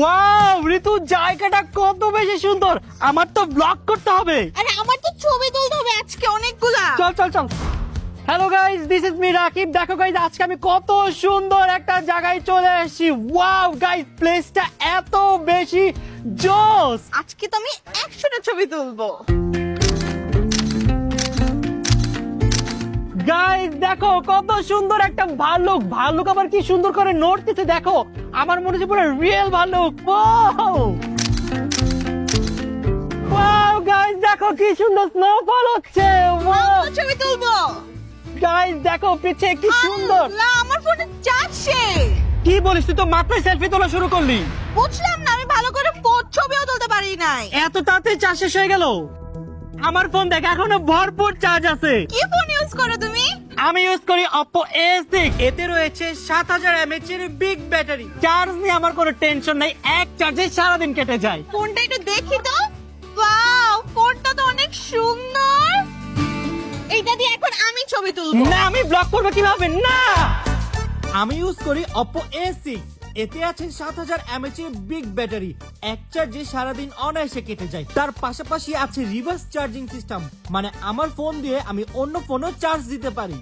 Wow ঋতু জায়গাটা কত বেশি সুন্দর। আমার তো ব্লগ করতে হবে। আরে আমার তো ছবি তুলতে হবে আজকে অনেকগুলা। চল চল চল। Hello guys this is me Rakib দেখো গাইস আজকে আমি কত সুন্দর একটা জায়গায় চলে এসেছি। ওয়াও গাইস প্লেসটা এত বেশি জোস। আজকে তো আমি একশোটা ছবি তুলবো। গাইস দেখো কত সুন্দর একটা ভালুক। ভালুক আবার কি সুন্দর করে নড়তেছে দেখো। আমার মনে হচ্ছে পুরো রিয়েল ভালুক ওয়াও গাইস দেখো কি সুন্দর স্নোফল হচ্ছে। ওয়াও ছবি তুলবো। গাইস দেখো পিছে কি সুন্দর। আল্লাহ, আমার ফোনে চার্জ। শেষ কি বলিস তুই তো মাত্রই সেলফি তোলা শুরু করলি। বুঝলাম না আমি ভালো করে ফো- ছবিও তুলতে পারি নাই। এত তাড়াতাড়ি চার্জ শেষ হয়ে গেল। আমার ফোন দেখ এখনও ভরপুর চার্জ আছে। কি ফোন ইউজ করো আমি ইউজ করি Oppo A6 এতে রয়েছে সাত হাজার এমএচ এর বিগ ব্যাটারি চার্জ নিয়ে আমার কোনো টেনশন নাই এক চার্জে সারাদিন কেটে যায়। ফোনটা একটু দেখি তো। ওয়াও ফোনটা তো অনেক সুন্দর। এইটা দিয়ে এখন আমি ছবি তুলবো। না আমি ব্লক করব কীভাবে? না! আমি ইউজ করি Oppo A6 এতে আছে সাত হাজার এমএচ এর বিগ ব্যাটারি এক চার্জে সারাদিন অনায়াসে কেটে যায়। তার পাশাপাশি আছে রিভার্স চার্জিং সিস্টেম মানে আমার ফোন দিয়ে আমি অন্য ফোনও চার্জ দিতে পারি।